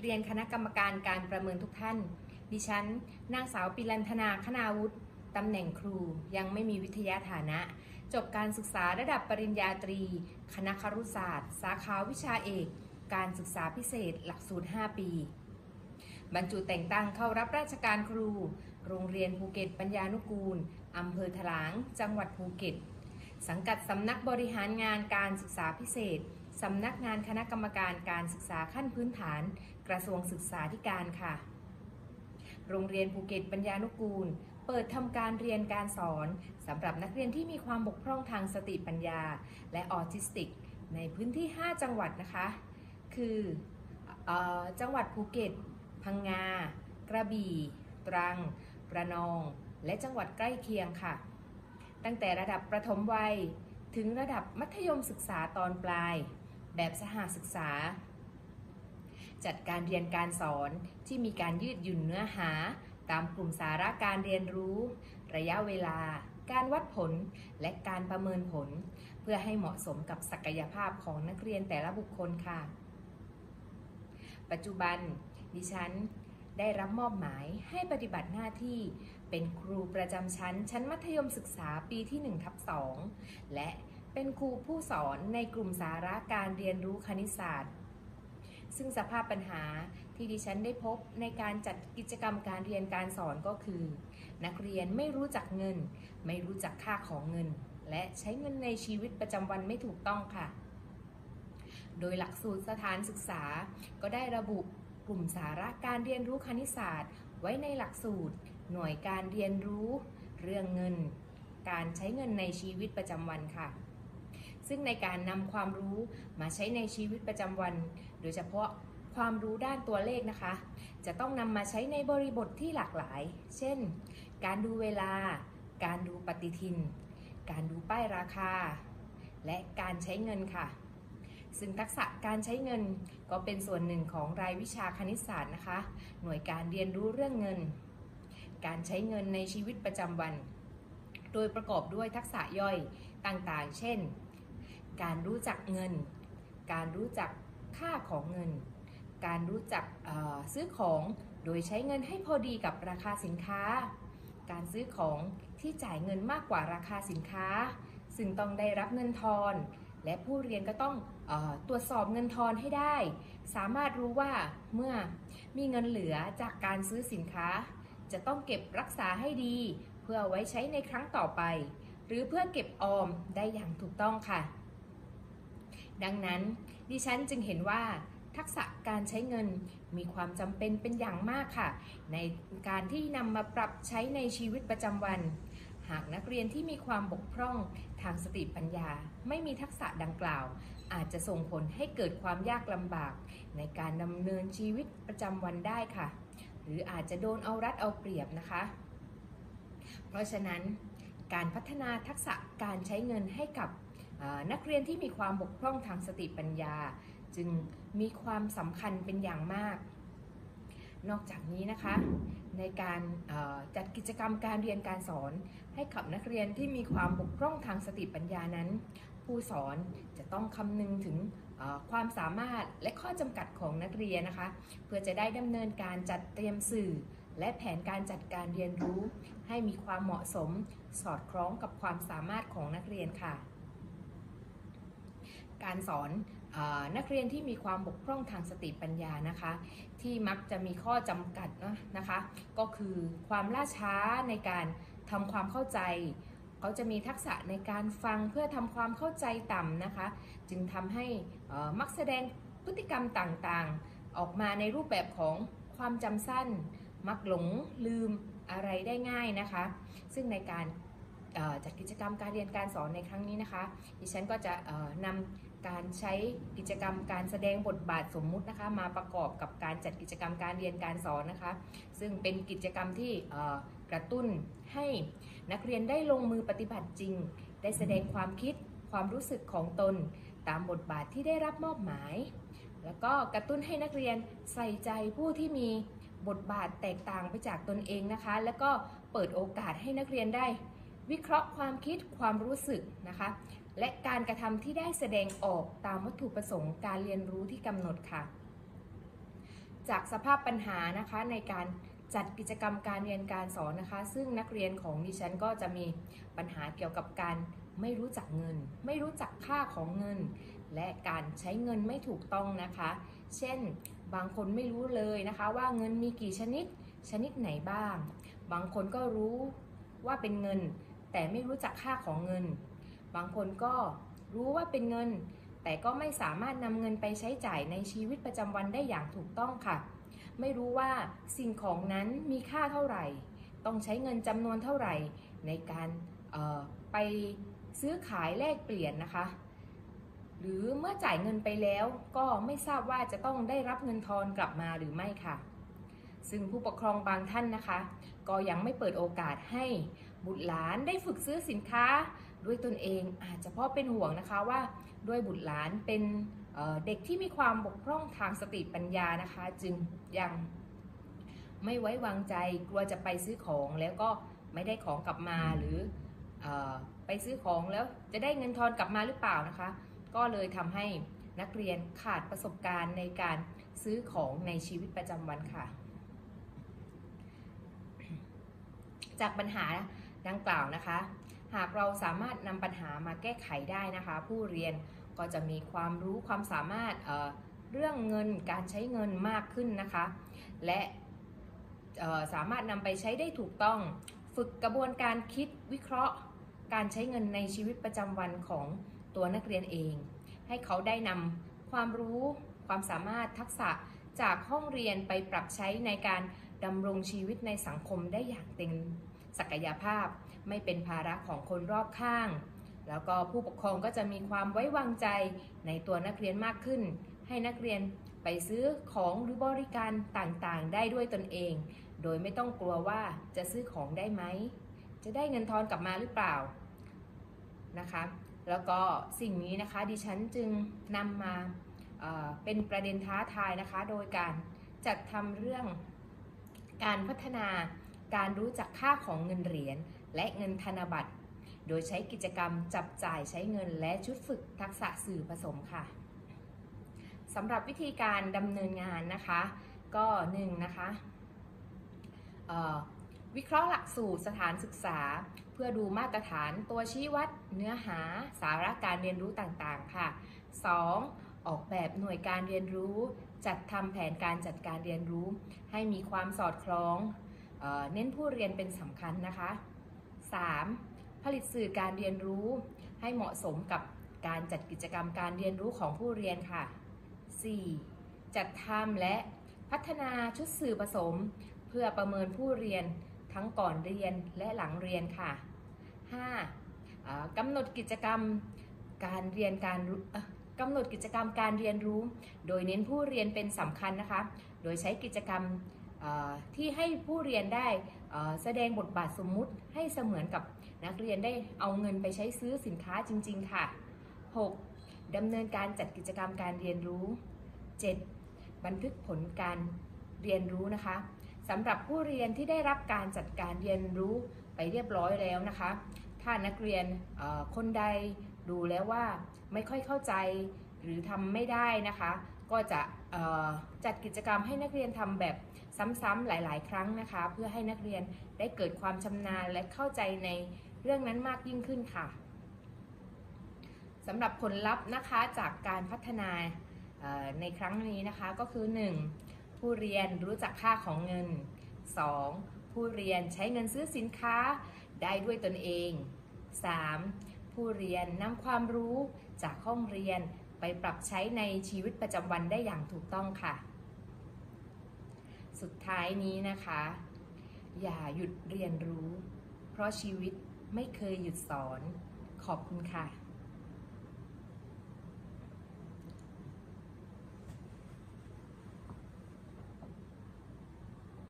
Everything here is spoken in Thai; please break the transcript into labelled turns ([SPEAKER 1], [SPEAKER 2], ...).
[SPEAKER 1] เรียนคณะกรรมการการประเมินทุกท่าน ดิฉัน นางสาวปิลันธนาคณาวุฒิตำแหน่งครูยังไม่มีวิทยาฐานะ จบการศึกษาระดับปริญญาตรี คณะครุศาสตร์ สาขาวิชาเอก การศึกษาพิเศษหลักสูตร 5 ปี บรรจุแต่งตั้งเข้ารับราชการครู โรงเรียนภูเก็ตปัญญานุกูลอำเภอถลาง จังหวัดภูเก็ต สังกัดสำนักบริหารงานการศึกษาพิเศษสำนักงานคณะกรรมการการศึกษาขั้นพื้นฐาน กระทรวงศึกษาธิการค่ะ โรงเรียนภูเก็ตปัญญานุกูล เปิดทำการเรียนการสอนสำหรับนักเรียนที่มีความบกพร่องทางสติปัญญา และออทิสติก ในพื้นที่ 5 จังหวัดนะคะ คือออจังหวัดภูเก็ต พังงา กระบี่ ตรัง ระนอง และจังหวัดใกล้เคียงค่ะ ตั้งแต่ระดับประถมวัยถึงระดับมัธยมศึกษาตอนปลาย แบบสหศึกษา จัดการเรียนการสอนที่มีการยืดหยุ่นเนื้อหา ตามกลุ่มสาระการเรียนรู้ ระยะเวลา การวัดผล และการประเมินผล เพื่อให้เหมาะสมกับศักยภาพของนักเรียนแต่ละบุคคลค่ะ ปัจจุบัน ดิฉันได้รับมอบหมายให้ปฏิบัติหน้าที่เป็นครูประจำชั้น ชั้นมัธยมศึกษาปีที่1ทับ2และเป็นครูผู้สอนในกลุ่มสาระการเรียนรู้คณิตศาสตร์ ซึ่งสภาพปัญหาที่ดิฉันได้พบในการจัดกิจกรรมการเรียนการสอนก็คือ นักเรียนไม่รู้จักเงิน ไม่รู้จักค่าของเงิน และใช้เงินในชีวิตประจำวันไม่ถูกต้องค่ะ โดยหลักสูตรสถานศึกษา ก็ได้ระบุกลุ่มสาระการเรียนรู้คณิตศาสตร์ ไว้ในหลักสูตร หน่วยการเรียนรู้ เรื่องเงิน การใช้เงินในชีวิตประจำวันค่ะ ซึ่งในการนำความรู้มาใช้ในชีวิตประจำวัน โดยเฉพาะความรู้ด้านตัวเลขนะคะ จะต้องนำมาใช้ในบริบทที่หลากหลาย เช่น การดูเวลา การดูปฏิทิน การดูป้ายราคา และการใช้เงินค่ะ ซึ่งทักษะการใช้เงินก็เป็นส่วนหนึ่งของรายวิชาคณิตศาสตร์นะคะ หน่วยการเรียนรู้เรื่องเงิน การใช้เงินในชีวิตประจำวัน โดยประกอบด้วยทักษะย่อยต่างๆ เช่น การรู้จักเงิน การรู้จักค่าของเงิน การรู้จักซื้อของโดยใช้เงินให้พอดีกับราคาสินค้า การซื้อของที่จ่ายเงินมากกว่าราคาสินค้า ซึ่งต้องได้รับเงินทอน และผู้เรียนก็ต้องอตรวจสอบเงินทอนให้ได้ สามารถรู้ว่าเมื่อมีเงินเหลือจากการซื้อสินค้า จะต้องเก็บรักษาให้ดี เพื่อไว้ใช้ในครั้งต่อไป หรือเพื่อเก็บออมได้อย่างถูกต้องค่ะ ดังนั้นดิฉันจึงเห็นว่าทักษะการใช้เงินมีความจำเป็นเป็นอย่างมากค่ะ ในการที่นำมาปรับใช้ในชีวิตประจำวัน หากนักเรียนที่มีความบกพร่องทางสติปัญญา ไม่มีทักษะดังกล่าว อาจจะส่งผลให้เกิดความยากลำบาก ในการดำเนินชีวิตประจำวันได้ค่ะ หรืออาจจะโดนเอารัดเอาเปรียบนะคะ เพราะฉะนั้นการพัฒนาทักษะการใช้เงินให้กับ นักเรียนที่มีความบกพร่องทางสติปัญญา จึงมีความสำคัญเป็นอย่างมาก นอกจากนี้นะคะ ในการจัดกิจกรรมการเรียนการสอน ให้กับนักเรียนที่มีความบกพร่องทางสติปัญญานั้น ผู้สอนจะต้องคำนึงถึงความสามารถและข้อจำกัดของนักเรียนนะคะ เพื่อจะได้ดำเนินการจัดเตรียมสื่อ และแผนการจัดการเรียนรู้ ให้มีความเหมาะสม สอดคล้องกับความสามารถของนักเรียนค่ะ การสอนอนักเรียนที่มีความบกพร่องทางสติปัญญานะคะ ที่มักจะมีข้อจำกัดนะคะ ก็คือความล่าช้าในการทำความเข้าใจ เขาจะมีทักษะในการฟังเพื่อทำความเข้าใจต่ำนะคะ จึงทำให้มักแสดงพฤติกรรมต่างๆ ออกมาในรูปแบบของความจำสั้น มักหลงลืมอะไรได้ง่ายนะคะ ซึ่งในการจัดกิจกรรมการเรียนการสอนในครั้งนี้นะคะ ดิฉันก็จะนำ การใช้กิจกรรมการแสดงบทบาทสมมุตินะคะมาประกอบกับการจัดกิจกรรมการเรียนการสอนนะคะ ซึ่งเป็นกิจกรรมที่กระตุ้นให้นักเรียนได้ลงมือปฏิบัติจริง ได้แสดงความคิดความรู้สึกของตน ตามบทบาทที่ได้รับมอบหมาย แล้วก็กระตุ้นให้นักเรียนใส่ใจผู้ที่มีบทบาทแตกต่างไปจากตนเองนะคะ แล้วก็เปิดโอกาสให้นักเรียนได้วิเคราะห์ความคิดความรู้สึกนะคะ และการกระทำที่ได้แสดงออกตามวัตถุประสงค์การเรียนรู้ที่กำหนดค่ะ จากสภาพปัญหานะคะในการจัดกิจกรรมการเรียนการสอนนะคะ ซึ่งนักเรียนของดิฉันก็จะมีปัญหาเกี่ยวกับการไม่รู้จักเงิน ไม่รู้จักค่าของเงิน และการใช้เงินไม่ถูกต้องนะคะ เช่น บางคนไม่รู้เลยนะคะว่าเงินมีกี่ชนิด ชนิดไหนบ้าง บางคนก็รู้ว่าเป็นเงิน แต่ไม่รู้จักค่าของเงิน บางคนก็รู้ว่าเป็นเงิน แต่ก็ไม่สามารถนำเงินไปใช้จ่ายในชีวิตประจำวันได้อย่างถูกต้องค่ะ ไม่รู้ว่าสิ่งของนั้นมีค่าเท่าไหร่ ต้องใช้เงินจำนวนเท่าไหร่ ในการออไปซื้อขายแลกเปลี่ยนนะคะ หรือเมื่อจ่ายเงินไปแล้วก็ไม่ทราบว่าจะต้องได้รับเงินทอนกลับมาหรือไม่ค่ะ ซึ่งผู้ปกครองบางท่านนะคะ ก็ยังไม่เปิดโอกาสให้บุตรหลานได้ฝึกซื้อสินค้า ด้วยตนเอง อาจจะเพราะเป็นห่วงนะคะว่าด้วยบุตรหลานเป็นเเด็กที่มีความบกพร่องทางสติปัญญานะคะ จึงยังไม่ไว้วางใจกลัวจะไปซื้อของแล้วก็ไม่ได้ของกลับมาหรือออไปซื้อของแล้วจะได้เงินทอนกลับมาหรือเปล่านะคะ ก็เลยทำให้นักเรียนขาดประสบการณ์ในการซื้อของในชีวิตประจำวันค่ะ จากปัญหาดังกล่าวนะคะ หากเราสามารถนำปัญหามาแก้ไขได้นะคะ ผู้เรียนก็จะมีความรู้ความสามารถเเรื่องเงินการใช้เงินมากขึ้นนะคะ และสามารถนำไปใช้ได้ถูกต้อง ฝึกกระบวนการคิดวิเคราะห์ การใช้เงินในชีวิตประจำวันของตัวนักเรียนเอง ให้เขาได้นำความรู้ความสามารถทักษะจากห้องเรียนไปปรับใช้ในการดำรงชีวิตในสังคมได้อย่างเต็มศักยภาพ ไม่เป็นภาระของคนรอบข้าง แล้วก็ผู้ปกครองก็จะมีความไว้วางใจในตัวนักเรียนมากขึ้น ให้นักเรียนไปซื้อของหรือบริการต่างๆ ได้ด้วยตนเอง โดยไม่ต้องกลัวว่าจะซื้อของได้ไหม จะได้เงินทอนกลับมาหรือเปล่านะคะแล้วก็สิ่งนี้นะคะดิฉันจึงนำมาเเป็นประเด็นท้าทายนะคะ โดยการจัดทำเรื่องการพัฒนาการรู้จักค่าของเงินเหรียญ และเงินธนบัตร โดยใช้กิจกรรมจับจ่ายใช้เงินและชุดฝึกทักษะสื่อผสมค่ะสำหรับวิธีการดำเนินงานนะคะ ก็หนึ่งนะคะวิเคราะห์หลักสูตรสถานศึกษา เพื่อดูมาตรฐานตัวชี้วัดเนื้อหาสาระการเรียนรู้ต่างๆค่ะ 2. ออกแบบหน่วยการเรียนรู้ จัดทำแผนการจัดการเรียนรู้ ให้มีความสอดคล้องเออเน้นผู้เรียนเป็นสำคัญนะคะ 3. ผลิตสื่อการเรียนรู้ให้เหมาะสมกับการจัดกิจกรรมการเรียนรู้ของผู้เรียนค่ะ 4. จัดทำและพัฒนาชุดสื่อผสม เพื่อประเมินผู้เรียนทั้งก่อนเรียนและหลังเรียนค่ะ 5. อ่ากำหนดกิจกรรมการเรียนการกำหนดกิจกรรมการเรียนรู้ โดยเน้นผู้เรียนเป็นสำคัญนะคะ โดยใช้กิจกรรมที่ให้ผู้เรียนได้ แสดงบทบาทสมมุติให้เสมือนกับนักเรียนได้เอาเงินไปใช้ซื้อสินค้าจริง ๆ ค่ะ 6. ดำเนินการจัดกิจกรรมการเรียนรู้ 7. บันทึกผลการเรียนรู้นะคะสำหรับผู้เรียนที่ได้รับการจัดการเรียนรู้ไปเรียบร้อยแล้วนะคะ ถ้านักเรียนคนใดดูแล้วว่าไม่ค่อยเข้าใจหรือทำไม่ได้นะคะ ก็จะจัดกิจกรรมให้นักเรียนทำแบบซ้ำๆหลาย ๆ ครั้งนะคะ เพื่อให้นักเรียนได้เกิดความชำนาญและเข้าใจในเรื่องนั้นมากยิ่งขึ้นค่ะสำหรับผลลัพธ์นะคะจากการพัฒนาในครั้งนี้นะคะก็คือ 1. ผู้เรียนรู้จักค่าของเงิน 2. ผู้เรียนใช้เงินซื้อสินค้าได้ด้วยตนเอง 3. ผู้เรียนนำความรู้จากห้องเรียน ไปปรับใช้ในชีวิตประจำวันได้อย่างถูกต้องค่ะ สุดท้ายนี้นะคะ อย่าหยุดเรียนรู้ เพราะชีวิตไม่เคยหยุดสอน ขอบคุณค่ะ